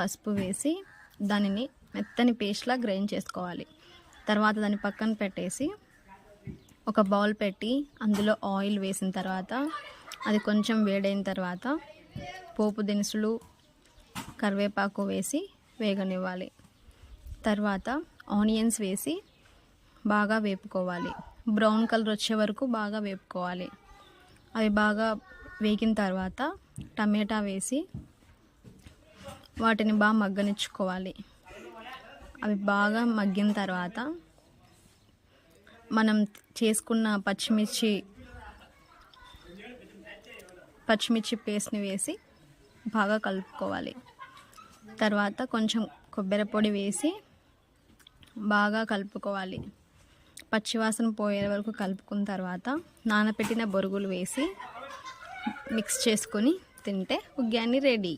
పసుపు వేసి దానిని మెత్తని పేస్ట్లా గ్రైండ్ చేసుకోవాలి. తర్వాత దాన్ని పక్కన పెట్టేసి ఒక బౌల్ పెట్టి అందులో ఆయిల్ వేసిన తర్వాత అది కొంచెం వేడైన తర్వాత పోపు దినుసులు కరివేపాకు వేసి వేగనివ్వాలి. తర్వాత ఆనియన్స్ వేసి బాగా వేపుకోవాలి. బ్రౌన్ కలర్ వచ్చే వరకు బాగా వేపుకోవాలి. అవి బాగా వేగిన తర్వాత టమాటా వేసి వాటిని బాగా మగ్గనిచ్చుకోవాలి. అవి బాగా మగ్గిన తర్వాత మనం చేసుకున్న పచ్చిమిర్చి పచ్చిమిర్చి పేస్ట్ని వేసి బాగా కలుపుకోవాలి. తర్వాత కొంచెం కొబ్బరి పొడి వేసి బాగా కలుపుకోవాలి. పచ్చివాసన పోయే వరకు కలుపుకున్న తర్వాత నానబెట్టిన బొరుగులు వేసి మిక్స్ చేసుకొని తింటే ఉగ్యాన్ని రెడీ.